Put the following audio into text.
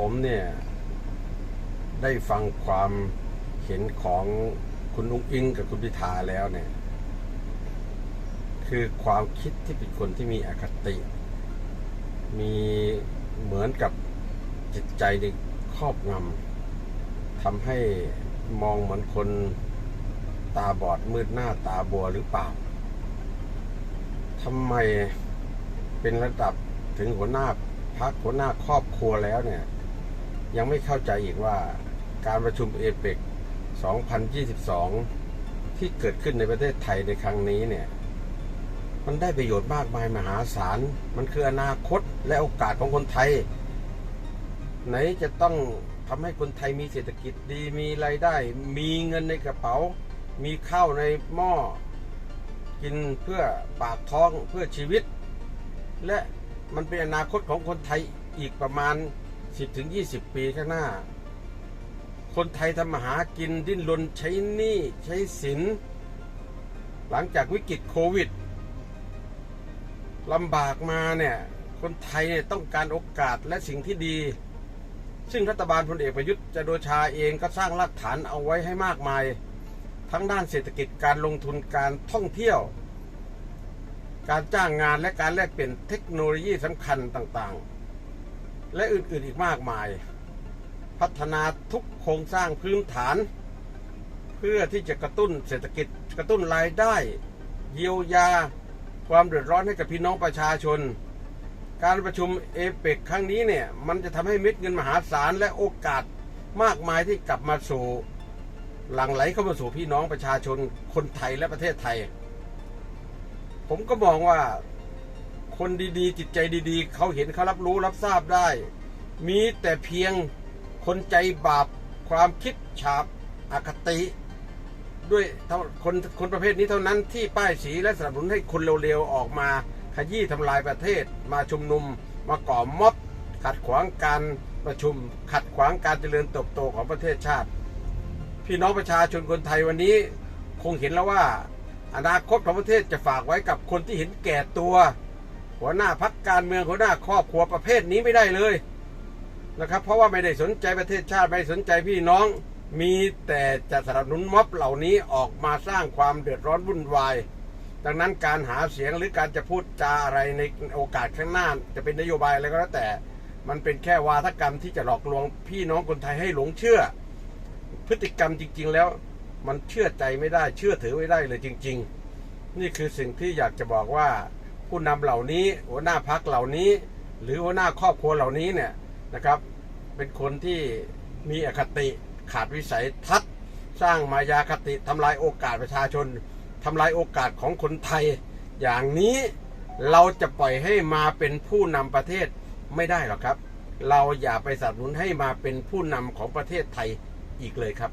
ผมเนี่ย ได้ฟังความเห็นของคุณอุ้งอิงกับคุณพิธาแล้วเนี่ย คือความคิดที่เป็นคนที่มีอคติ มีเหมือนกับจิตใจในครอบงำทำให้มองเหมือนคนตาบอดมืดหน้าตาบัวหรือเปล่าทำไมเป็นระดับถึงหัวหน้าพักหัวหน้าครอบครัวแล้วเนี่ย ยังไม่เข้าใจอีกว่าการประชุมเอเปก2022 ที่เกิดขึ้นในประเทศไทยในครั้งนี้เนี่ย มันได้ประโยชน์มากมายมหาศาล มันคืออนาคตและโอกาสของคนไทย ไหนจะต้องทำให้คนไทยมีเศรษฐกิจดีมีรายได้ มีเงินในกระเป๋า มีข้าวในหม้อ กินเพื่อปากท้องเพื่อชีวิต และมันเป็นอนาคตของคนไทยอีกประมาณ 10-20ปีข้างหน้า คนไทยทำมาหากินดิ้นรนใช้หนี้ใช้สิน หลังจากวิกฤตโควิดลำบากมาเนี่ย คนไทยเนี่ยต้องการโอกาสและสิ่งที่ดี ซึ่งรัฐบาลพลเอกประยุทธ์จันทร์โอชาเองก็สร้างรากฐานเอาไว้ให้มากมาย ทั้งด้านเศรษฐกิจการลงทุนการท่องเที่ยว การจ้างงานและการแลกเปลี่ยนเทคโนโลยีสำคัญต่างๆ และอื่นๆอีกมากมาย พัฒนาทุกโครงสร้างพื้นฐาน เพื่อที่จะกระตุ้นเศรษฐกิจกระตุ้นรายได้ เยียวยา ความเดือดร้อนให้กับพี่น้องประชาชน การประชุมเอเปกครั้งนี้เนี่ย มันจะทำให้เม็ดเงินมหาศาลและโอกาสมากมายที่กลับมาสู่หลั่งไหลเข้ามาสู่พี่น้องประชาชนคนไทยและประเทศไทย ผมก็มองว่า คนดีๆ จิตใจดีๆ เขาเห็นเขารับรู้รับทราบได้ มีแต่เพียงคนใจบาปความคิดฉาบอคติ ด้วยเท่าคนคนประเภทนี้เท่านั้นที่ป้ายสีและสนับสนุนให้คนเร็วๆออกมา ขยี้ทำลายประเทศ มาชุมนุม มาก่อม็อบขัดขวางการประชุม ขัดขวางการเจริญเติบโตของประเทศชาติ พี่น้องประชาชนคนไทยวันนี้คงเห็นแล้วว่า อนาคตของประเทศจะฝากไว้กับคนที่เห็นแก่ตัว หัวหน้าพักการเมืองหัวหน้าครอบครัวประเภทนี้ไม่ได้เลยนะครับ เพราะว่าไม่ได้สนใจประเทศชาติไม่สนใจพี่น้อง มีแต่จะสนับสนุนม็อบเหล่านี้ออกมาสร้างความเดือดร้อนวุ่นวาย ดังนั้นการหาเสียงหรือการจะพูดจาอะไรในโอกาสข้างหน้า จะเป็นนโยบายอะไรก็แล้วแต่ มันเป็นแค่วาทกรรมที่จะหลอกลวงพี่น้องคนไทยให้หลงเชื่อ พฤติกรรมจริง ๆ แล้วมันเชื่อใจไม่ได้เชื่อถือไม่ได้เลยจริง ๆ นี่คือสิ่งที่อยากจะบอกว่า ผู้นำเหล่านี้ หัวหน้าพักเหล่านี้ หรือหัวหน้าครอบครัวเหล่านี้เนี่ยนะครับ เป็นคนที่มีอคติขาดวิสัยทัศน์สร้างมายาคติทำลายโอกาสประชาชนทำลายโอกาสของคนไทย อย่างนี้เราจะปล่อยให้มาเป็นผู้นำประเทศไม่ได้หรอกครับ เราอย่าไปสนับสนุนให้มาเป็นผู้นำของประเทศไทยอีกเลยครับ